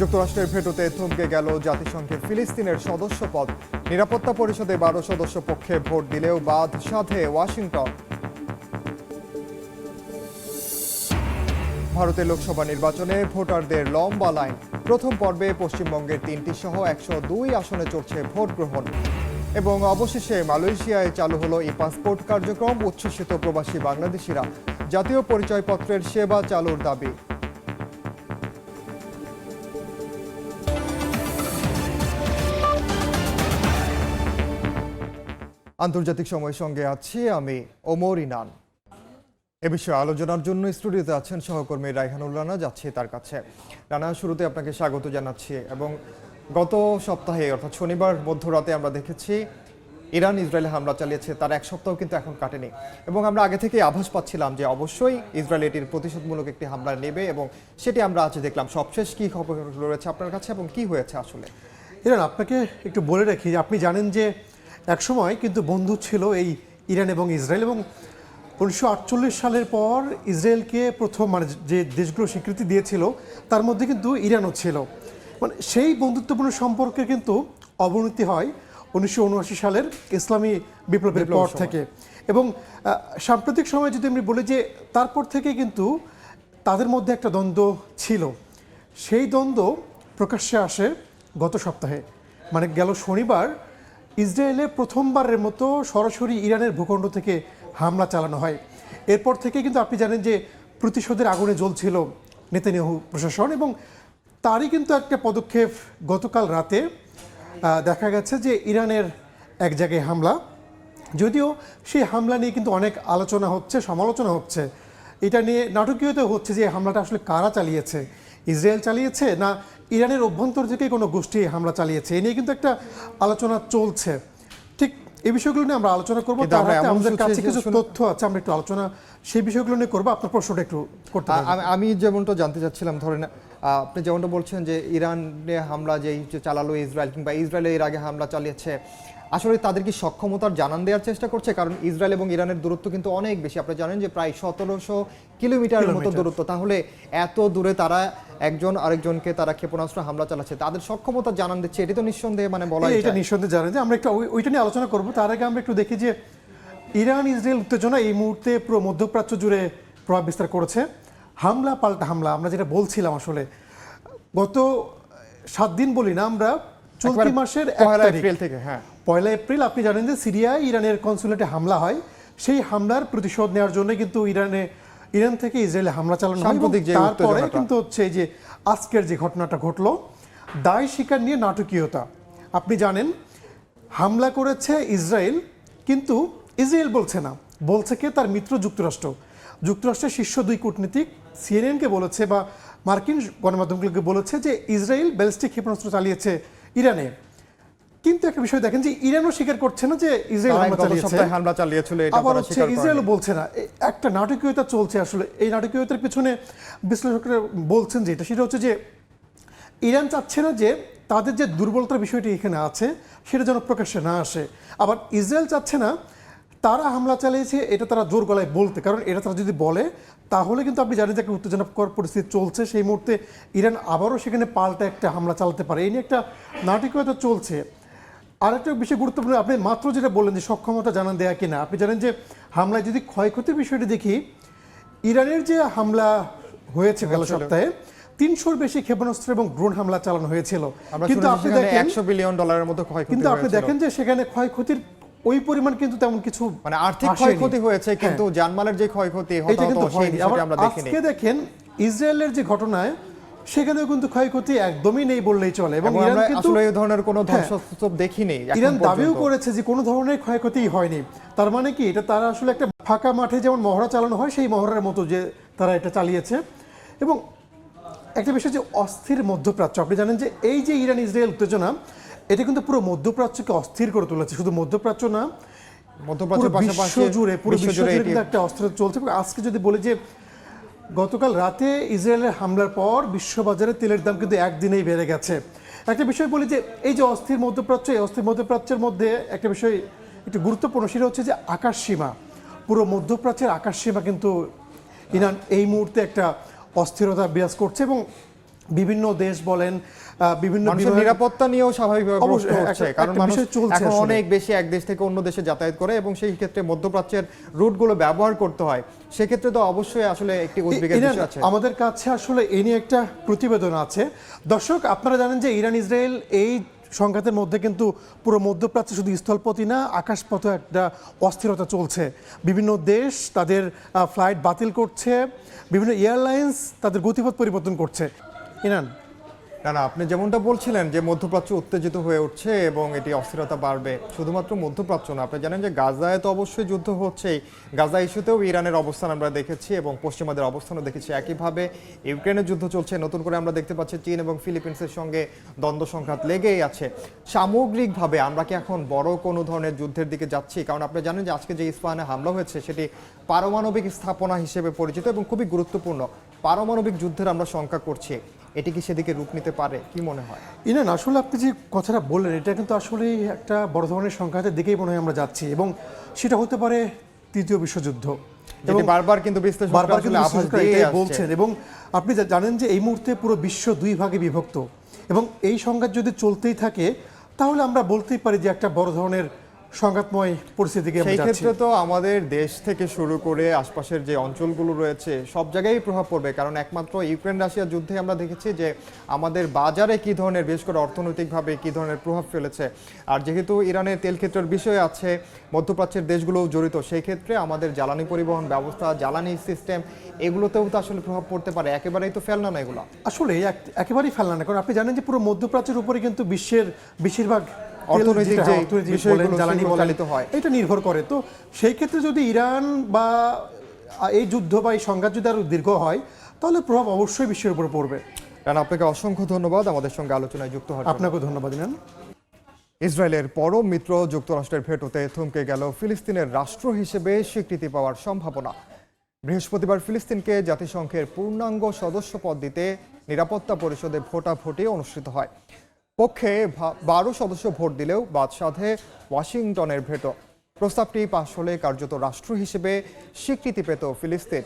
যুক্তরাষ্ট্রের ভেটোতে থমকে গেল জাতিসংঘের ফিলিস্তিনের সদস্য পদ নিরাপত্তা পরিষদে বারো সদস্য পক্ষে ভোট দিলেও বাদ সাধে ওয়াশিংটন। ভারতের লোকসভা নির্বাচনে ভোটারদের লম্বা লাইন। প্রথম পর্বে পশ্চিমবঙ্গের তিনটি সহ একশো দুই আসনে চলছে ভোট গ্রহণ। এবং অবশেষে মালয়েশিয়ায় চালু হলো ই পাসপোর্ট কার্যক্রম, উচ্ছ্বসিত প্রবাসী বাংলাদেশিরা। জাতীয় পরিচয়পত্রের সেবা চালুর দাবি। আন্তর্জাতিক সময়ের সঙ্গে আছি আমি ওমর ইনান। এ বিষয়ে আলোচনার জন্য স্টুডিওতে আছেন সহকর্মী রাইহানুল রানা, যাচ্ছি তার কাছে। রানা, শুরুতে আপনাকে স্বাগত জানাচ্ছি এবং গত সপ্তাহে, অর্থাৎ শনিবার মধ্যরাতে আমরা দেখেছি, ইরান ইসরায়েলে হামলা চালিয়েছে, তার এক সপ্তাহ কিন্তু এখন কাটেনি। এবং আমরা আগে থেকে আভাস পাচ্ছিলাম যে অবশ্যই ইসরায়েল এটির প্রতিশোধমূলক একটি হামলা নেবে এবং সেটি আমরা আজ দেখলাম। সবশেষ কি খবর রয়েছে আপনার কাছে এবং কি হয়েছে আসলে? ইরান, আপনাকে একটু বলে রাখি, আপনি জানেন যে একসময় কিন্তু বন্ধু ছিল এই ইরান এবং ইসরায়েল এবং উনিশশো আটচল্লিশ সালের পর ইসরায়েলকে প্রথম মানে যে দেশগুলো স্বীকৃতি দিয়েছিল তার মধ্যে কিন্তু ইরানও ছিল। মানে সেই বন্ধুত্বপূর্ণ সম্পর্কে কিন্তু অবনতি হয় উনিশশো উনআশি সালের ইসলামী বিপ্লবের বিপ্লবের পর থেকে। এবং সাম্প্রতিক সময়ে যদি আমি বলি যে তারপর থেকে কিন্তু তাদের মধ্যে একটা দ্বন্দ্ব ছিল। সেই দ্বন্দ্ব প্রকাশ্যে আসে গত সপ্তাহে। মানে গেল শনিবার ইসরায়েলে প্রথমবারের মতো সরাসরি ইরানের ভূখণ্ড থেকে হামলা চালানো হয়। এরপর থেকে কিন্তু আপনি জানেন যে প্রতিশোধের আগুনে জ্বলছিল নেতানিয়াহু প্রশাসন এবং তারই কিন্তু একটা পদক্ষেপ গতকাল রাতে দেখা গেছে যে ইরানের এক জায়গায় হামলা। যদিও সেই হামলা নিয়ে কিন্তু অনেক আলোচনা হচ্ছে, সমালোচনা হচ্ছে। এটা নিয়ে নাটকীয়তা হচ্ছে যে হামলাটা আসলে কারা চালিয়েছে? ইসরায়েল চালিয়েছে না ইরানের অভ্যন্তর থেকে কোনো গোষ্ঠী হামলা চালিয়েছে এ নিয়ে কিন্তু একটা আলোচনা চলছে। ঠিক এই বিষয়গুলো নিয়ে আমরা আলোচনা করব আমাদের কাছে কিছু তথ্য আছে আমরা একটু আলোচনা সেই বিষয়গুলো নিয়ে করব। আপনার প্রশ্নটা একটু করতে আমি- যেমনটা জানতে চাচ্ছিলাম ধরেন আহ, আপনি যেমনটা বলছেন যে ইরানে হামলা যে যে চালালো ইসরায়েল কিংবা ইসরায়েল এর আগে হামলা চালিয়েছে আসলে তাদের কি সক্ষমতার জানান দেওয়ার চেষ্টা করছে কারণ ইসরায়েল এবং ইরানের দূরত্ব কিন্তু অনেক বেশি। আপনি জানেন যে প্রায় সতেরোশো কিলোমিটারের মতো দূরত্ব। তাহলে এত দূরে তারা একজন আরেকজনকে তারা ক্ষেপণাস্ত্র হামলা চালাচ্ছে। তাদের সক্ষমতা জানান দিচ্ছে এটি তো নিঃসন্দেহে মানে বলা এটা নিঃসন্দেহে জানেন যে আমরা একটু ওইটা নিয়ে আলোচনা করব। তার আগে আমরা একটু দেখি যে ইরান ইসরায়েল উত্তেজনা এই মুহূর্তে পুরো মধ্যপ্রাচ্য জুড়ে প্রভাব বিস্তার করেছে। হামলা পাল্টা হামলা আমরা যেটা বলছিলাম আসলে গত সাত দিন বলি না আমরা চলতি মাসের এক তারিখ। থেকে হ্যাঁ। পয়লা এপ্রিল আপনি জানেন যে সিরিয়ায় ইরানের কনসুলেটে হামলা হয়। সেই হামলার প্রতিশোধ নেওয়ার জন্য কিন্তু ইরানে ইরান থেকে ইসরায়েলে হামলা চালানো হয় তারপরে কিন্তু হচ্ছে যে আজকের যে ঘটনাটা ঘটলো দায় স্বীকার নিয়ে নাটকীয়তা। আপনি জানেন হামলা করেছে ইসরায়েল কিন্তু ইসরায়েল বলছে না। বলছে কে? তার মিত্র যুক্তরাষ্ট্র। যুক্তরাষ্ট্রের শীর্ষ দুই কূটনীতিক সিএনএনকে বলেছে বা মার্কিন গণমাধ্যমগুলোকে বলেছে যে ইসরায়েল ব্যালিস্টিক ক্ষেপণাস্ত্র চালিয়েছে ইরানে। কিন্তু একটা বিষয় দেখেন যে ইরানও স্বীকার করছে না যে ইসরায়েল হামলা চালিয়েছে। হামলা চালিয়েছিল এটা আবার হচ্ছে স্বীকার ইসরায়েলও বলছে না। একটা নাটকীয়তা চলছে আসলে। এই নাটকীয়তার পেছনে বিশ্লেষকরা বলছেন যেটা সেটা হচ্ছে যে ইরান চাচ্ছে না যে তাদের যে দুর্বলতার বিষয়টি এখানে আছে সেটা যেন প্রকাশ্যে না আসে। আবার ইসরায়েল চাচ্ছে না তারা হামলা চালিয়েছে এটা তারা জোর গলায় বলতে। কারণ এটা তারা যদি বলে তাহলে কিন্তু আপনি জানেন যে একটা উত্তেজনাকর পরিস্থিতি চলছে। সেই মুহূর্তে ইরান আবারও সেখানে পাল্টা একটা হামলা চালাতে পারে। এই নিয়ে একটা নাটকীয়তা চলছে। আরেকটা বিষয় গুরুত্বপূর্ণ আপনি মাত্র যেটা বললেন যে সক্ষমতা জানান দেয়া কিনা আপনি জানেন যে হামলায় যদি ক্ষয়ক্ষতির বিষয়টি দেখি ইরানের যে হামলা হয়েছে গেল সপ্তাহে তিনশোর বেশি ক্ষেপণাস্ত্র এবং ড্রোন হামলা চালানো হয়েছিল। কিন্তু আপনি দেখেন একশো বিলিয়ন ডলারের মতো ক্ষয়ক্ষতি কিন্তু আপনি দেখেন যে সেখানে ক্ষয়ক্ষতির ওই পরিমাণ কিন্তু তেমন কিছু মানে আর্থিক ক্ষয়ক্ষতি হয়েছে হ্যাঁ। কিন্তু জানমালের যে ক্ষয়ক্ষতি এটা হতাহত কিন্তু সেই বিষয়টি আমরা দেখিনি। আজকে দেখেন ইসরায়েলের যে ঘটনায় সেখানেও কিন্তু ক্ষয়ক্ষতি একদমই নেই বললেই চলে। এবং ইরান কিন্তু এই ধরনের কোনো হ্যাঁ। ধ্বংসস্তূপ দেখিনি ইরান দাবিও করেছে যে কোনো ধরনের ক্ষয়ক্ষতি হয়নি। তার মানে কি? এটা তারা আসলে একটা ফাঁকা মাঠে যেমন মহড়া চালানো হয় সেই মহড়ার মতো যে তারা এটা চালিয়েছে। এবং একটা বিষয় যে অস্থির মধ্যপ্রাচ্য আপনি জানেন যে এই যে ইরান ইসরায়েল উত্তেজনা এটা কিন্তু পুরো মধ্যপ্রাচ্যকে অস্থির করে তুলেছে। শুধু মধ্যপ্রাচ্য না পুরো মধ্যপ্রাচ্যের পাশাপাশি জুড়ে পুরো বিশ্ব জুড়ে একটা অস্থির চলছে। আজকে যদি বলি যে গতকাল রাতে ইসরায়েলের হামলার পর বিশ্ববাজারে তেলের দাম কিন্তু একদিনেই বেড়ে গেছে। একটা বিষয় বলি যে, এই যে অস্থির মধ্যপ্রাচ্য এই অস্থির মধ্যপ্রাচ্যের মধ্যে একটা বিষয় একটু গুরুত্বপূর্ণ, সেটা হচ্ছে যে আকাশ সীমা। পুরো মধ্যপ্রাচ্যের আকাশ সীমা কিন্তু ইরান এই মুহূর্তে একটা অস্থিরতা বিরাজ করছে এবং বিভিন্ন দেশ বলেন বিভিন্ন নিরাপত্তা নিয়েও স্বাভাবিকভাবে প্রশ্ন হচ্ছে কারণ মানুষ এখন অনেক বেশি এক দেশ থেকে অন্য দেশে যাতায়াত করে এবং সেই ক্ষেত্রে মধ্যপ্রাচ্যের রুটগুলো ব্যবহার করতে হয়। সেক্ষেত্রে তো অবশ্যই আসলে একটি উদ্বেগের বিষয় আছে। আমাদের কাছে আসলে এই নিয়ে একটা প্রতিবেদন আছে। দর্শক আপনারা জানেন যে ইরান ইসরায়েল এই সংঘাতের মধ্যে কিন্তু পুরো মধ্যপ্রাচ্যে শুধু স্থলপথই না আকাশপথে একটা অস্থিরতা চলছে। বিভিন্ন দেশ তাদের ফ্লাইট বাতিল করছে। বিভিন্ন এয়ারলাইন্স তাদের গতিপথ পরিবর্তন করছে। ইরান না না, আপনি যেমনটা বলছিলেন যে মধ্যপ্রাচ্য উত্তেজিত হয়ে উঠছে এবং এটি অস্থিরতা বাড়বে, শুধুমাত্র মধ্যপ্রাচ্য না, আপনি জানেন যে গাজায় তো অবশ্যই যুদ্ধ হচ্ছেই। গাজা ইস্যুতেও ইরানের অবস্থান আমরা দেখেছি এবং পশ্চিমাদের অবস্থানও দেখেছি একইভাবে। ইউক্রেনের যুদ্ধ চলছে, নতুন করে আমরা দেখতে পাচ্ছি চীন এবং ফিলিপিন্সের সঙ্গে দ্বন্দ্ব সংঘাত লেগেই আছে। সামগ্রিকভাবে আমরা কি এখন বড় কোনো ধরনের যুদ্ধের দিকে যাচ্ছি? কারণ আপনি জানেন যে আজকে যে ইস্পাহানে হামলা হয়েছে, সেটি পারমাণবিক স্থাপনা হিসেবে পরিচিত এবং খুবই গুরুত্বপূর্ণ। পারমাণবিক যুদ্ধের আমরা শঙ্কা করছি। এটি কি সেদিকে রূপ নিতে পারে? কি মনে হয়? ইরান আসলে আপনি যে কথাটা বললেন এটা কিন্তু আসলে একটা বড় ধরনের সংঘাতের দিকেই মনে হয় আমরা যাচ্ছি এবং সেটা হতে পারে তৃতীয় বিশ্বযুদ্ধ। বারবার কিন্তু বারবার কিন্তু। বলছেন এবং আপনি জানেন যে এই মুহূর্তে পুরো বিশ্ব দুই ভাগে বিভক্ত এবং এই সংঘাত যদি চলতেই থাকে তাহলে আমরা বলতেই পারি যে একটা বড় ধরনের সংঘাতময় পরিস্থিতিকে সেই ক্ষেত্রে তো আমাদের দেশ থেকে শুরু করে আশপাশের যে অঞ্চলগুলো রয়েছে সব জায়গায় প্রভাব পড়বে। কারণ একমাত্র ইউক্রেন রাশিয়া যুদ্ধে আমরা দেখেছি যে আমাদের বাজারে কি ধরনের বিশেষ করে অর্থনৈতিকভাবে কি ধরনের প্রভাব ফেলেছে। আর যেহেতু ইরানের তেল ক্ষেত্রের বিষয় আছে মধ্যপ্রাচ্যের দেশগুলোও জড়িত সেই ক্ষেত্রে আমাদের জ্বালানি পরিবহন ব্যবস্থা জ্বালানি সিস্টেম এগুলোতেও তো আসলে প্রভাব পড়তে পারে। একেবারেই তো ফেলনা না এগুলো। আসলে এক- একেবারেই ফেলনা না। কারণ আপনি জানেন যে পুরো মধ্যপ্রাচ্যের উপরে কিন্তু বিশ্বের বেশিরভাগ অর্থনৈতিক যে বিষয়গুলো জ্বালানি চালিত হয়। এটা নির্ভর করে। তো সেই ক্ষেত্রে যদি ইরান বা এই যুদ্ধ বা এই সংঘাত যদি আরও দীর্ঘ হয় তাহলে প্রভাব অবশ্যই বিশ্বের উপর পড়বে। কারণ আপনাকে অসংখ্য ধন্যবাদ। আমাদের সঙ্গে আলোচনায় যুক্ত হওয়ার আপনাকে ধন্যবাদ ইনান ইসরায়েলের পরম মিত্র যুক্তরাষ্ট্রের ভেটোতে থমকে গেল ফিলিস্তিনের রাষ্ট্র হিসেবে স্বীকৃতি পাওয়ার সম্ভাবনা। বৃহস্পতিবার ফিলিস্তিনকে জাতিসংঘের পূর্ণাঙ্গ সদস্য পদ দিতে নিরাপত্তা পরিষদে ভোটাভুটি অনুষ্ঠিত হয়। পক্ষে বারো সদস্য ভোট দিলেও বাদ সাধে ওয়াশিংটনের ভেটো। প্রস্তাবটি পাশ হলে কার্যত রাষ্ট্র হিসেবে স্বীকৃতি পেত ফিলিস্তিন।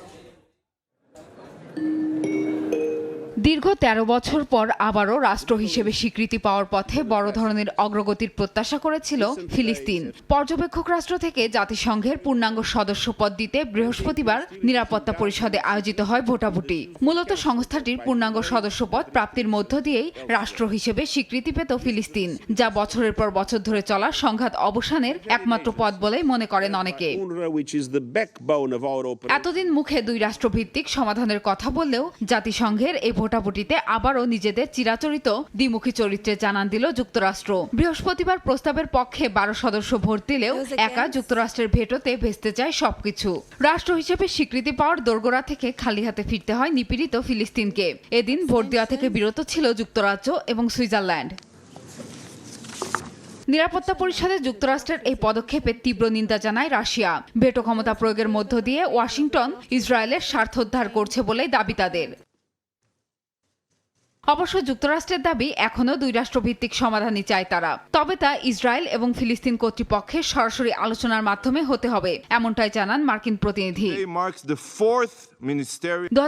দীর্ঘ ১৩ বছর পর আবারও রাষ্ট্র হিসেবে স্বীকৃতি পাওয়ার পথে বড় ধরনের অগ্রগতির প্রত্যাশা করেছিল ফিলিস্তিন পর্যবেক্ষক রাষ্ট্র থেকে জাতিসংঘের পূর্ণাঙ্গ সদস্য পদ দিতে বৃহস্পতিবার নিরাপত্তা পরিষদে আয়োজিত হয় ভোটাভুটি মূলত সংস্থাটির পূর্ণাঙ্গ সদস্য পদ প্রাপ্তির মধ্য দিয়েই রাষ্ট্র হিসেবে স্বীকৃতি পেত ফিলিস্তিন, যা বছরের পর বছর ধরে চলা সংঘাত অবসানের একমাত্র পথ বলেই মনে করেন অনেকে. এতদিন মুখে দুই রাষ্ট্রভিত্তিক সমাধানের কথা বললেও জাতিসংঘের এই ভোটাভুটিতে আবারও নিজেদের চিরাচরিত দ্বিমুখী চরিত্রে জানান দিল যুক্তরাষ্ট্র। বৃহস্পতিবার প্রস্তাবের পক্ষে বারো সদস্য ভোট দিলেও একা যুক্তরাষ্ট্রের ভেটোতে ভেস্তে যায় সবকিছু। রাষ্ট্র হিসেবে স্বীকৃতি পাওয়ার দোরগোড়া থেকে খালি হাতে ফিরতে হয় নিপীড়িত ফিলিস্তিনকে। এদিন ভোট দেওয়া থেকে বিরত ছিল যুক্তরাজ্য এবং সুইজারল্যান্ড। নিরাপত্তা পরিষদে যুক্তরাষ্ট্রের এই পদক্ষেপের তীব্র নিন্দা জানায় রাশিয়া। ভেটো ক্ষমতা প্রয়োগের মধ্য দিয়ে ওয়াশিংটন ইসরায়েলের স্বার্থোদ্ধার করছে বলেই দাবি তাদের। অবশ্য যুক্তরাষ্ট্রের দাবি এখনও দুই রাষ্ট্রভিত্তিক সমাধানই চায় তারা। তবে তা ইসরায়েল এবং ফিলিস্তিন কর্তৃপক্ষের সরাসরি আলোচনার মাধ্যমে হতে হবে, এমনটাই জানান মার্কিন প্রতিনিধি। দু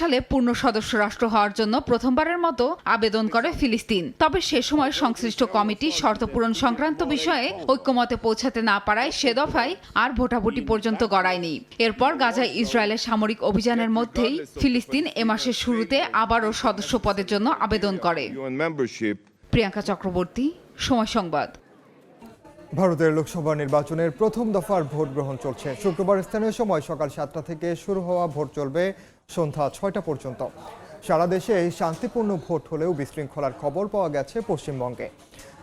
সালে পূর্ণ সদস্য রাষ্ট্র হওয়ার জন্য প্রথমবারের মতো আবেদন করে ফিলিস্তিন। তবে সে সময় সংশ্লিষ্ট কমিটি শর্ত পূরণ সংক্রান্ত বিষয়ে ঐক্যমতে পৌঁছাতে না পারায় সে দফায় আর ভোটাভুটি পর্যন্ত গড়ায়নি। এরপর গাজায় ইসরায়েলের সামরিক অভিযানের মধ্যেই ফিলিস্তিন এ মাসের শুরুতে আবারও সদস্য পদের জন্য আবেদন করে। প্রিয়াঙ্কা চক্রবর্তী সময় সংবাদ। ভারতের লোকসভা নির্বাচনের প্রথম দফার ভোট গ্রহণ চলছে। শুক্রবার স্থানীয় সময় সকাল সাতটা থেকে শুরু হওয়া ভোট চলবে সন্ধ্যা ছয়টা পর্যন্ত। সারা দেশে শান্তিপূর্ণ ভোট হলেও বিশৃঙ্খলার খবর পাওয়া গেছে পশ্চিমবঙ্গে।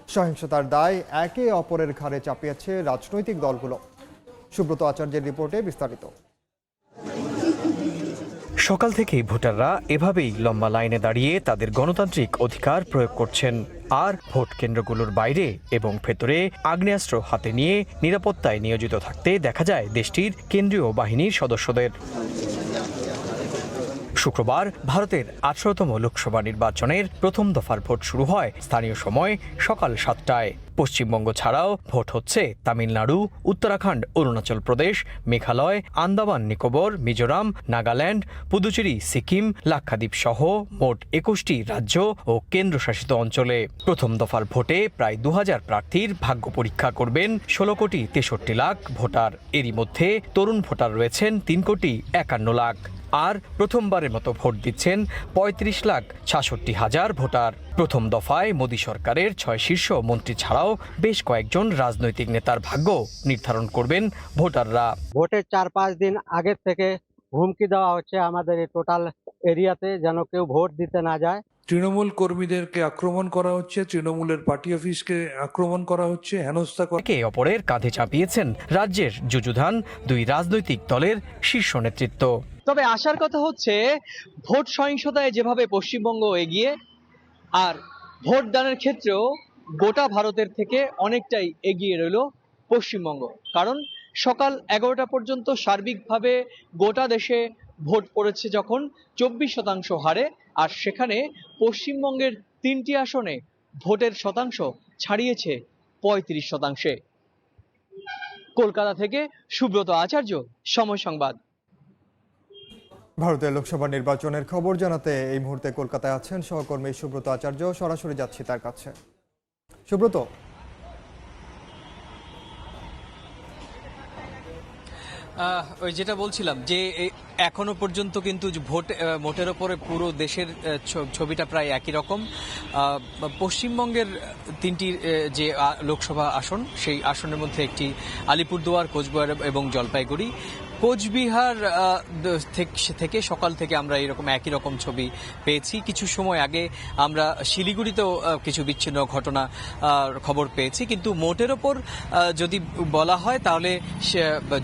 সহিংসতার দায় একে অপরের ঘাড়ে চাপিয়েছে রাজনৈতিক দলগুলো। সুব্রত আচার্যের রিপোর্টে বিস্তারিত। সকাল থেকেই ভোটাররা এভাবেই লম্বা লাইনে দাঁড়িয়ে তাদের গণতান্ত্রিক অধিকার প্রয়োগ করছেন। আর ভোট কেন্দ্রগুলোর বাইরে এবং ভেতরে আগ্নেয়াস্ত্র হাতে নিয়ে নিরাপত্তায় নিয়োজিত থাকতে দেখা যায় দেশটির কেন্দ্রীয় বাহিনীর সদস্যদের। শুক্রবার ভারতের আঠারোতম লোকসভা নির্বাচনের প্রথম দফার ভোট শুরু হয় স্থানীয় সময় সকাল সাতটায়। পশ্চিমবঙ্গ ছাড়াও ভোট হচ্ছে তামিলনাড়ু, উত্তরাখণ্ড, অরুণাচল প্রদেশ, মেঘালয়, আন্দামান, নিকোবর, মিজোরাম, নাগাল্যান্ড, পুদুচেরি, সিকিম, লাক্ষাদ্বীপ সহ মোট একুশটি রাজ্য ও কেন্দ্রশাসিত অঞ্চলে। প্রথম দফার ভোটে প্রায় দু হাজার প্রার্থীর ভাগ্য পরীক্ষা করবেন ষোলো কোটি তেষট্টি লাখ ভোটার। এরই মধ্যে তরুণ ভোটার রয়েছেন তিন কোটি একান্ন লাখ। আর প্রথমবারের মতো ভোট দিচ্ছেন পঁয়ত্রিশ লাখ ছাষট্টি হাজার ভোটার। প্রথম দফায় মোদী সরকারের ছয় শীর্ষ মন্ত্রী ছাড়াও বেশ কয়েকজন রাজনৈতিক নেতার ভাগ্য নির্ধারণ করবেন ভোটাররা। ভোটের চার পাঁচ দিন আগের থেকে হুমকি দেওয়া হচ্ছে আমাদের এই টোটাল এরিয়াতে যেন কেউ ভোট দিতে না যায়। তৃণমূল কর্মীদেরকে আক্রমণ করা হচ্ছে তৃণমূলের পার্টি অফিসকে আক্রমণ করা হচ্ছে হেনস্থা করা একে অপরের কাঁধে চাপিয়েছেন রাজ্যের যুযুধান দুই রাজনৈতিক দলের শীর্ষ নেতৃত্ব। তবে আসার কথা হচ্ছে, ভোট সহিংসতায় যেভাবে পশ্চিমবঙ্গ এগিয়ে, আর ভোট দানের ক্ষেত্রেও গোটা ভারতের থেকে অনেকটাই এগিয়ে রইল পশ্চিমবঙ্গ। কারণ সকাল এগারোটা পর্যন্ত সার্বিকভাবে গোটা দেশে ভোট পড়েছে যখন চব্বিশ শতাংশ হারে, আর সেখানে পশ্চিমবঙ্গের তিনটি আসনে ভোটের শতাংশ ছাড়িয়েছে পঁয়ত্রিশ শতাংশে। কলকাতা থেকে সুব্রত আচার্য, সময় সংবাদ। ভারতের লোকসভা নির্বাচনের খবর জানাতে এই মুহূর্তে কলকাতায় আছেন সহকর্মী সুব্রত আচার্য। সরাসরি যাচ্ছি তার কাছে। সুব্রত। ওই যেটা বলছিলাম যে এখনও পর্যন্ত কিন্তু ভোট ভোটের ওপরে পুরো দেশের ছবিটা প্রায় একই রকম। পশ্চিমবঙ্গের তিনটি যে লোকসভা আসন, সেই আসনের মধ্যে একটি আলিপুরদুয়ার, কোচবিহার এবং জলপাইগুড়ি। কোচবিহার থেকে সকাল থেকে আমরা এরকম একই রকম ছবি পেয়েছি। কিছু সময় আগে আমরা শিলিগুড়িতেও কিছু বিচ্ছিন্ন ঘটনা খবর পেয়েছি। কিন্তু মোটের ওপর যদি বলা হয়, তাহলে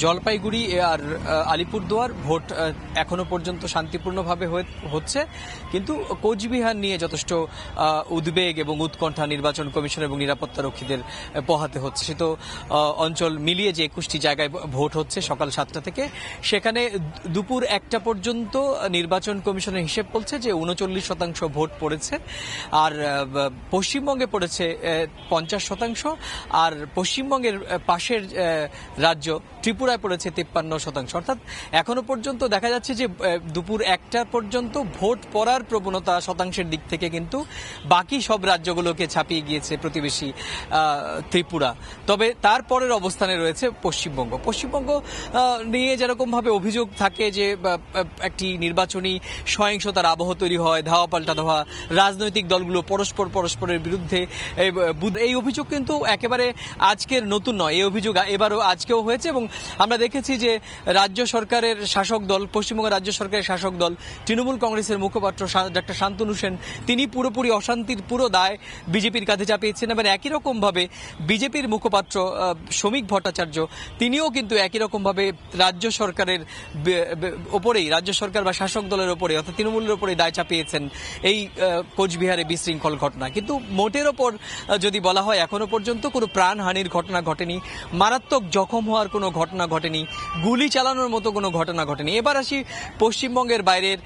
জলপাইগুড়ি আর আলিপুরদুয়ার ভোট এখনও পর্যন্ত শান্তিপূর্ণভাবে হচ্ছে। কিন্তু কোচবিহার নিয়ে যথেষ্ট উদ্বেগ এবং উৎকণ্ঠা নির্বাচন কমিশন এবং নিরাপত্তা রক্ষীদের পোহাতে হচ্ছে। তো অঞ্চল মিলিয়ে যে একুশটি জায়গায় ভোট হচ্ছে সকাল সাতটা থেকে সেখানে দুপুর একটা পর্যন্ত নির্বাচন কমিশনের হিসেব বলছে যে উনচল্লিশ শতাংশ ভোট পড়েছে, আর পশ্চিমবঙ্গে পড়েছে পঞ্চাশ শতাংশ, আর পশ্চিমবঙ্গের পাশের রাজ্য ত্রিপুরায় পড়েছে তিপ্পান্ন শতাংশ। অর্থাৎ এখনও পর্যন্ত দেখা যাচ্ছে যে দুপুর একটা পর্যন্ত ভোট পড়ার প্রবণতা শতাংশের দিক থেকে কিন্তু বাকি সব রাজ্যগুলোকে ছাপিয়ে গিয়েছে প্রতিবেশী ত্রিপুরা। তবে তারপরের অবস্থানে রয়েছে পশ্চিমবঙ্গ। পশ্চিমবঙ্গ নিয়ে যেরকম ভাবে অভিযোগ থাকে যে একটি নির্বাচনী সহিংসতার আবহ তৈরি হয় ধাওয়া পাল্টা ধাওয়া রাজনৈতিক দলগুলো পরস্পর পরস্পরের বিরুদ্ধে এই, অভিযোগ কিন্তু একেবারে আজকের নতুন নয়। এই অভিযোগ এবারও আজকেও হয়েছে এবং আমরা দেখেছি যে রাজ্য সরকারের শাসক দল পশ্চিমবঙ্গ রাজ্য সরকারের শাসক দল তৃণমূল কংগ্রেসের মুখপাত্র ডাক্তার শান্তনু সেন তিনি পুরোপুরি অশান্তির পুরো দায় বিজেপির কাঁধে চাপিয়েছেন এবং একই রকম ভাবে বিজেপির মুখপাত্র শ্রমিক ভট্টাচার্য তিনিও কিন্তু একই রকম ভাবে রাজ্য সরকারের ওপরেই, রাজ্য সরকার বা শাসক দলের ওপরে অর্থাৎ তৃণমূলের ওপরে দায় চাপিয়েছেন এই কোচবিহারে বিশৃঙ্খল ঘটনা। কিন্তু মোটের ওপর যদি বলা হয়, এখনও পর্যন্ত কোনো প্রাণহানির ঘটনা ঘটেনি। মারাত্মক জখম হওয়ার কোনো ঘটনা ঘটেনি। গুলি চালানোর মতো কোনো ঘটনা ঘটেনি। এবার আসি পশ্চিমবঙ্গের বাইরের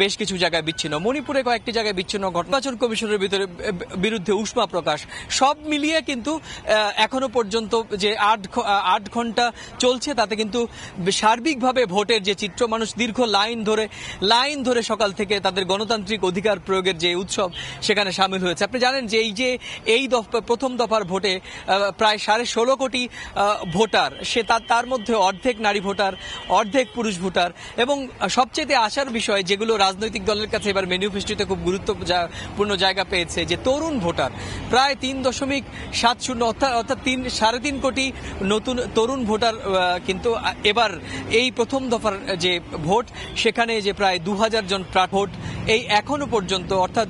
বেশ কিছু জায়গায় বিচ্ছিন্ন। মণিপুরে কয়েকটি জায়গায় বিচ্ছিন্ন নির্বাচন কমিশনের ভিতরে বিরুদ্ধে উষ্মা প্রকাশ। সব মিলিয়ে কিন্তু এখনও পর্যন্ত যে আট আট ঘণ্টা চলছে, তাতে কিন্তু সার্বিকভাবে ভোটের যে চিত্র, মানুষ দীর্ঘ লাইন ধরে লাইন ধরে সকাল থেকে তাদের গণতান্ত্রিক অধিকার প্রয়োগের যে উৎসব সেখানে সামিল হয়েছে। আপনি জানেন যে এই যে এই দফা, প্রথম দফার ভোটে প্রায় সাড়ে ষোলো কোটি ভোটার, সে তার তার মধ্যে অর্ধেক নারী ভোটার, অর্ধেক পুরুষ ভোটার এবং সবচেয়ে আসার বিষয় যেগুলো রাজনৈতিক দলের কাছে এবার ম্যানিফেস্টোতে খুব গুরুত্বপূর্ণ জায়গা পেয়েছে, যে তরুণ ভোটার, প্রায় তিন দশমিক সাত শূন্য, অর্থাৎ অর্থাৎ তিন, সাড়ে তিন কোটি নতুন তরুণ ভোটার কিন্তু এবার এই প্রথম দফার যে ভোট, সেখানে যে প্রায় দু হাজার জন ভোট, এই এখনও পর্যন্ত, অর্থাৎ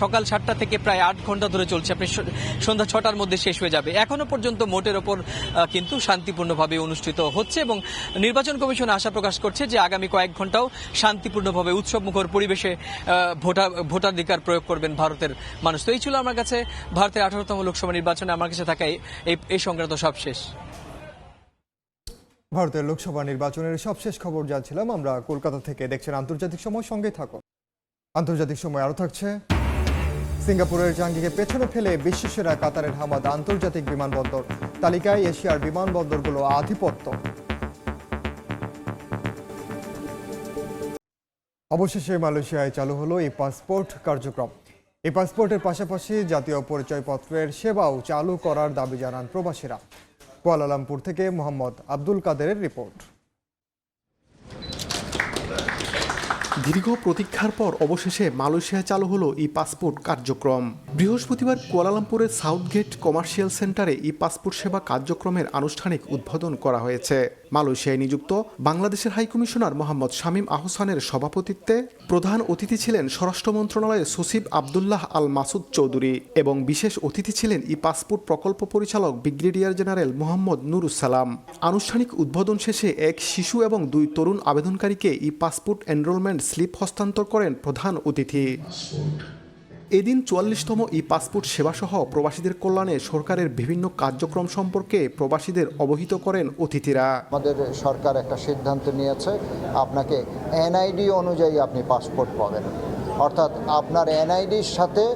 সকাল সাতটা থেকে প্রায় আট ঘণ্টা ধরে চলছে, আপনি সন্ধ্যা ছটার মধ্যে শেষ হয়ে যাবে। এখনও পর্যন্ত মোটের ওপর কিন্তু শান্তিপূর্ণভাবে অনুষ্ঠিত হচ্ছে এবং নির্বাচন কমিশন আশা প্রকাশ করছে যে আগামী কয়েক ঘন্টাও শান্তিপূর্ণভাবে উৎসব মুখর পরিবেশে ভোটাধিকার প্রয়োগ করবেন ভারতের মানুষ। তো এই ছিল আমার কাছে, ভারতের আঠারোতম লোকসভা নির্বাচনে আমার কাছে থাকা এই সংক্রান্ত সব শেষ। ভারতের লোকসভা নির্বাচনের সবশেষ খবর জানছিলাম আমরা কলকাতা থেকে। দেখছেন আন্তর্জাতিক সময় সঙ্গে থাকো আন্তর্জাতিক সময় আরও থাকছে। সিঙ্গাপুরের জাঙ্গিকে পেছনে ফেলে বিশ্বসেরা কাতারের হামাদ আন্তর্জাতিক বিমানবন্দর। তালিকায় এশিয়ার বিমানবন্দরগুলো আধিপত্য। অবশেষে মালয়েশিয়ায় চালু হলো এই পাসপোর্ট কার্যক্রম। এই পাসপোর্টের পাশাপাশি জাতীয় পরিচয়পত্রের সেবাও চালু করার দাবি জানান প্রবাসীরা। কুয়ালালামপুর থেকে মোহাম্মদ আব্দুল কাদেরের রিপোর্ট। দীর্ঘ প্রতীক্ষার পর অবশেষে মালয়েশিয়া চালু হলো ই পাসপোর্ট কার্যক্রম। বৃহস্পতিবার কুয়ালালামপুরের সাউথ গেট কমার্শিয়াল সেন্টারে ই পাসপোর্ট সেবা কার্যক্রমের আনুষ্ঠানিক উদ্বোধন করা হয়েছে। মালয়েশিয়ায় নিযুক্ত বাংলাদেশের হাইকমিশনার মোহাম্মদ শামীম আহসানের সভাপতিত্বে প্রধান অতিথি ছিলেন স্বরাষ্ট্র মন্ত্রণালয়ের সচিব আবদুল্লাহ আল মাসুদ চৌধুরী এবং বিশেষ অতিথি ছিলেন ই পাসপোর্ট প্রকল্প পরিচালক ব্রিগেডিয়ার জেনারেল মোহাম্মদ নুরুসালাম আনুষ্ঠানিক উদ্বোধন শেষে এক শিশু এবং দুই তরুণ আবেদনকারীকে ই পাসপোর্ট এনরোলমেন্ট স্লিপ হস্তান্তর করেন প্রধান অতিথি। এদিন চুয়াল্লিশতম ই পাসপোর্ট সেবাসহ প্রবাসীদের কল্যাণে সরকারের বিভিন্ন কার্যক্রম সম্পর্কে প্রবাসীদের অবহিত করেন অতিথিরা। আমাদের সরকার একটা সিদ্ধান্ত নিয়েছে, আপনাকে এনআইডি অনুযায়ী আপনি পাসপোর্ট পাবেন। অর্থাৎ আপনার এনআইডির সাথে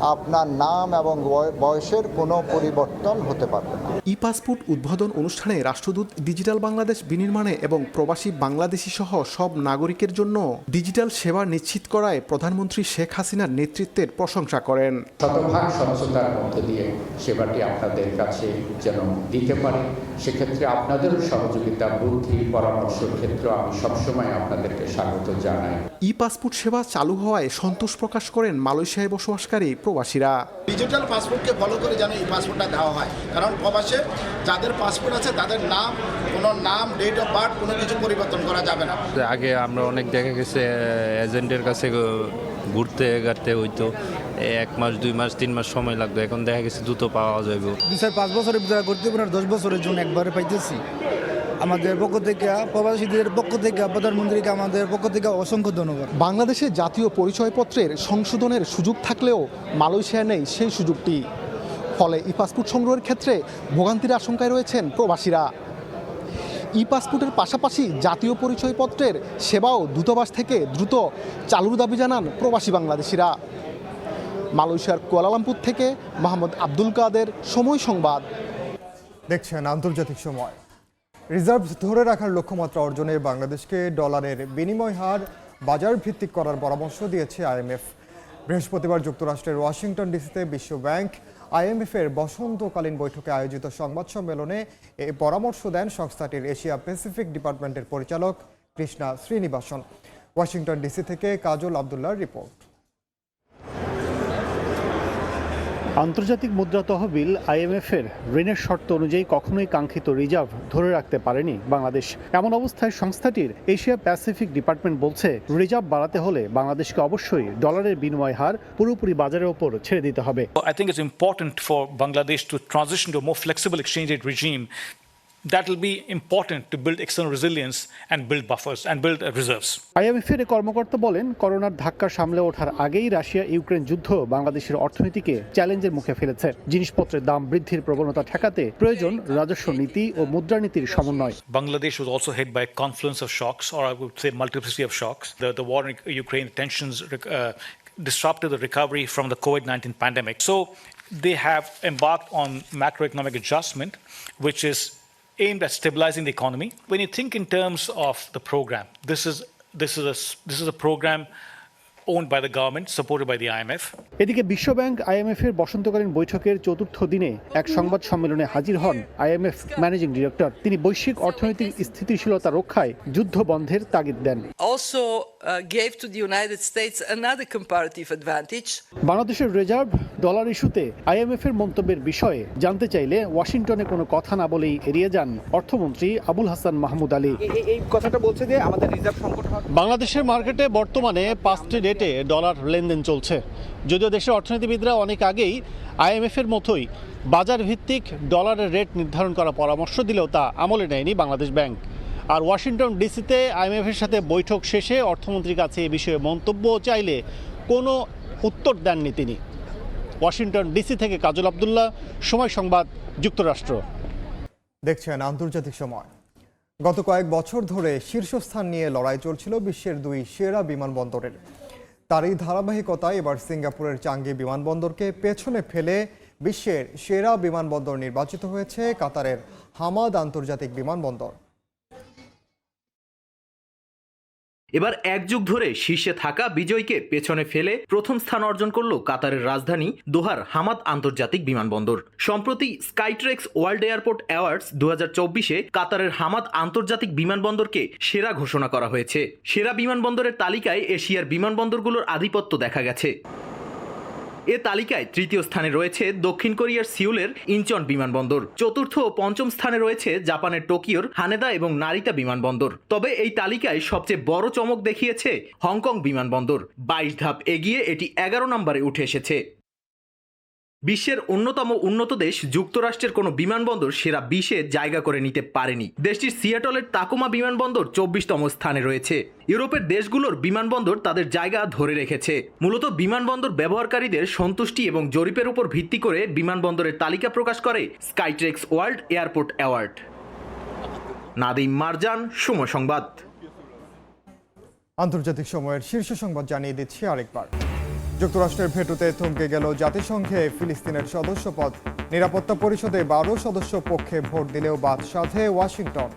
আপনার নাম এবং বয়- বয়সের কোনো পরিবর্তন হতে পারবে ই পাসপোর্ট উদ্বোধন অনুষ্ঠানে রাষ্ট্রদূত ডিজিটাল বাংলাদেশ বিনির্মাণে এবং প্রবাসী বাংলাদেশি সহ সব নাগরিকের জন্য ডিজিটাল সেবা নিশ্চিত করায় প্রধানমন্ত্রী শেখ হাসিনার নেতৃত্বের প্রশংসা করেন। শতভাগ স্বচ্ছতার মধ্য দিয়ে সেবাটি আপনাদের কাছে যেন দিতে পারে সেক্ষেত্রে আপনাদেরও সহযোগিতা বুদ্ধি পরামর্শের ক্ষেত্রে আমি সবসময় আপনাদেরকে স্বাগত জানাই। ই পাসপোর্ট সেবা চালু হওয়ায় সন্তোষ প্রকাশ করেন মালয়েশিয়ায় বসবাসকারী প্রবাসীরা। ডিজিটাল পাসপোর্টকে ফলো করে যেন এই পাসপোর্টটা দেওয়া হয় কারণ প্রবাসে যাদের পাসপোর্ট আছে তাদের নাম কোনো নাম ডেট অফ বার্থ কোনো কিছু পরিবর্তন করা যাবে না। আগে আমরা অনেক দেখা গেছে এজেন্টের কাছে ঘুরতে গাড়তে হইতো। এক মাস দুই মাস তিন মাস সময় লাগতো। এখন দেখা গেছে দ্রুত পাওয়া যাবে দুই চার পাঁচ বছরের ভিতরে করতে পারে দশ বছরের জন্য একবারে পাইতেছি। আমাদের পক্ষ থেকে প্রবাসীদের পক্ষ থেকে প্রধানমন্ত্রীকে আমাদের পক্ষ থেকে অসংখ্য ধন্যবাদ। বাংলাদেশে জাতীয় পরিচয়পত্রের সংশোধনের সুযোগ থাকলেও মালয়েশিয়া নেই সেই সুযোগটি। ফলে ই পাসপোর্ট সংগ্রহের ক্ষেত্রে ভোগান্তির আশঙ্কায় রয়েছেন প্রবাসীরা। ই পাসপোর্টের পাশাপাশি জাতীয় পরিচয়পত্রের সেবাও দূতাবাস থেকে দ্রুত চালুর দাবি জানান প্রবাসী বাংলাদেশিরা। মালয়েশিয়ার কুয়ালালামপুর থেকে মোহাম্মদ আব্দুল কাদের, সময় সংবাদ। দেখছেন আন্তর্জাতিক সময়। রিজার্ভ ধরে রাখার লক্ষ্যমাত্রা অর্জনে বাংলাদেশকে ডলারের বিনিময় হার বাজার ভিত্তিক করার পরামর্শ দিয়েছে আইএমএফ। বৃহস্পতিবার যুক্তরাষ্ট্রের ওয়াশিংটন ডিসিতে বিশ্ব ব্যাংক আইএমএফ এর বসন্তকালীন বৈঠকে আয়োজিত সংবাদ সম্মেলনে এ পরামর্শ দেন সংস্থাটির এশিয়া প্যাসিফিক ডিপার্টমেন্টের পরিচালক কৃষ্ণা শ্রীনিবাসন। ওয়াশিংটন ডিসি থেকে কাজল আবদুল্লার রিপোর্ট। আন্তর্জাতিক মুদ্রা তহবিল আইএমএফের ঋণের শর্ত অনুযায়ী কখনোই কাঙ্ক্ষিত রিজার্ভ ধরে রাখতে পারেনি বাংলাদেশ। এমন অবস্থায় সংস্থাটির এশিয়া প্যাসিফিক ডিপার্টমেন্ট বলছে, রিজার্ভ বাড়াতে হলে বাংলাদেশকে অবশ্যই ডলারের বিনিময় হার পুরোপুরি বাজারের ওপর ছেড়ে দিতে হবে। I think it's important for Bangladesh to transition to a more flexible exchange rate that will be important to build external resilience and build buffers and build uh, reserves. আইএমএফের কর্মকর্তা বলেন করোনার ধাক্কা সামলে ওঠার আগেই রাশিয়া ইউক্রেন যুদ্ধ বাংলাদেশের অর্থনীতিকে চ্যালেঞ্জের মুখে ফেলেছে জিনিসপত্রের দাম বৃদ্ধির প্রবণতা ঠেকাতে প্রয়োজন রাজস্ব নীতি ও মুদ্রানীতির সমন্বয় Bangladesh was also hit by a confluence of shocks, or I would say multiplicity of shocks. The, the war in Ukraine, tensions uh, disrupted the recovery from the COVID 19 pandemic. So they have embarked on macroeconomic adjustment, which is aimed at stabilizing the economy. When you think in terms of the program, this is, this is, a, this is a program owned by the government, supported by the IMF. এদিকে বিশ্বব্যাংক IMF এর বসন্তকালীন বৈঠকের চতুর্থ দিনে এক সংবাদ সম্মেলনে হাজির হন আইএমএফ ম্যানেজিং ডিরেক্টর তিনি বৈশ্বিক অর্থনৈতিক স্থিতিশীলতা রক্ষায় যুদ্ধ বন্ধের তাগিদ দেন also uh, gave to the United States another comparative advantage. বাংলাদেশের রিজার্ভ ডলার ইস্যুতে আইএমএফ এর মন্তব্যের বিষয়ে জানতে চাইলে ওয়াশিংটনে কোনো কথা না বলেই এড়িয়ে যান অর্থমন্ত্রী আবুল হাসান মাহমুদ আলী। এই কথাটা বলছে যে আমাদের রিজার্ভ সংকট বাংলাদেশের মার্কেটে বর্তমানে পাঁচটি রেটে ডলার লেনদেন চলছে। যদিও দেশের অর্থনীতিবিদরা অনেক আগেই আইএমএফ এর মতোই বাজার ভিত্তিক ডলারের রেট নির্ধারণ করা পরামর্শ দিলেও তা আমলে নেয়নি বাংলাদেশ ব্যাংক। আর ওয়াশিংটন ডিসিতে আইএমএফ এর সাথে বৈঠক শেষে অর্থমন্ত্রীর কাছে এ বিষয়ে মন্তব্য চাইলে কোনো উত্তর দেননি তিনি। ওয়াশিংটন ডিসি থেকে কাজল আবদুল্লাহ, সময় সংবাদ, যুক্তরাষ্ট্র। দেখছেন আন্তর্জাতিক সময়। গত কয়েক বছর ধরে শীর্ষস্থান নিয়ে লড়াই চলছিল বিশ্বের দুই সেরা বিমানবন্দরের। তারই ধারাবাহিকতায় এবার সিঙ্গাপুরের চাঙ্গি বিমানবন্দরকে পেছনে ফেলে বিশ্বের সেরা বিমানবন্দর নির্বাচিত হয়েছে কাতারের হামাদ আন্তর্জাতিক বিমানবন্দর। এবার এক যুগ ধরে শীর্ষে থাকা বিজয়কে পেছনে ফেলে প্রথম স্থান অর্জন করল কাতারের রাজধানী দোহার হামাদ আন্তর্জাতিক বিমানবন্দর। সম্প্রতি স্কাইট্রেক্স ওয়ার্ল্ড এয়ারপোর্ট অ্যাওয়ার্ডস দু চব্বিশে কাতারের হামাদ আন্তর্জাতিক বিমানবন্দরকে সেরা ঘোষণা করা হয়েছে। সেরা বিমানবন্দরের তালিকায় এশিয়ার বিমানবন্দরগুলোর আধিপত্য দেখা গেছে। এ তালিকায় তৃতীয় স্থানে রয়েছে দক্ষিণ কোরিয়ার সিউলের ইনচন বিমানবন্দর। চতুর্থ ও পঞ্চম স্থানে রয়েছে জাপানের টোকিওর, হানেদা এবং নারিতা বিমানবন্দর। তবে এই তালিকায় সবচেয়ে বড় চমক দেখিয়েছে হংকং বিমানবন্দর। বাইশ ধাপ এগিয়ে এটি এগারো নম্বরে উঠে এসেছে। বিশ্বের অন্যতম উন্নত দেশ, যুক্তরাষ্ট্রের কোনো বিমানবন্দর সেরা বিশে জায়গা করে নিতে পারেনি। দেশটির সিয়াটলের তাকোমা বিমানবন্দর চব্বিশতম স্থানে রয়েছে। ইউরোপের দেশগুলোর বিমানবন্দর তাদের জায়গা ধরে রেখেছে। মূলত বিমানবন্দর ব্যবহারকারীদের সন্তুষ্টি এবং জরিপের উপর ভিত্তি করে বিমানবন্দরের তালিকা প্রকাশ করে Skytrax world airport award. Nadim Marjan সময় সংবাদ। আন্তর্জাতিক সময়ের শীর্ষ সংবাদ জানিয়ে দিচ্ছি আরেকবার। যুক্তরাষ্ট্রের ভেটুতে থমকে গেল জাতিসংঘে ফিলিস্তিনের সদস্যপদ। নিরাপত্তা পরিষদে বারো সদস্য পক্ষে ভোট দিলেও বাদ সাধে ওয়াশিংটন।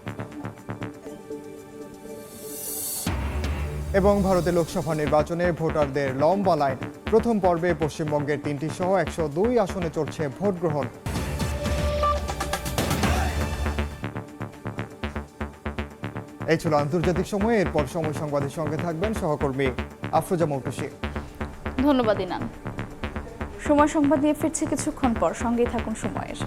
এবং ভারতে লোকসভা নির্বাচনে ভোটারদের লম্বা লাইন। প্রথম পর্বে পশ্চিমবঙ্গের তিনটি সহ একশো দুই আসনে চলছে ভোট গ্রহণ। এই ছিল আন্তর্জাতিক সময়। এরপর সময় সংবাদের সঙ্গে থাকবেন সহকর্মী আফরোজা মৌটুসি ধন্যবাদ ইনান সময় সংবাদ নিয়ে ফিরছে কিছুক্ষণ পর। সঙ্গেই থাকুন সময়ের।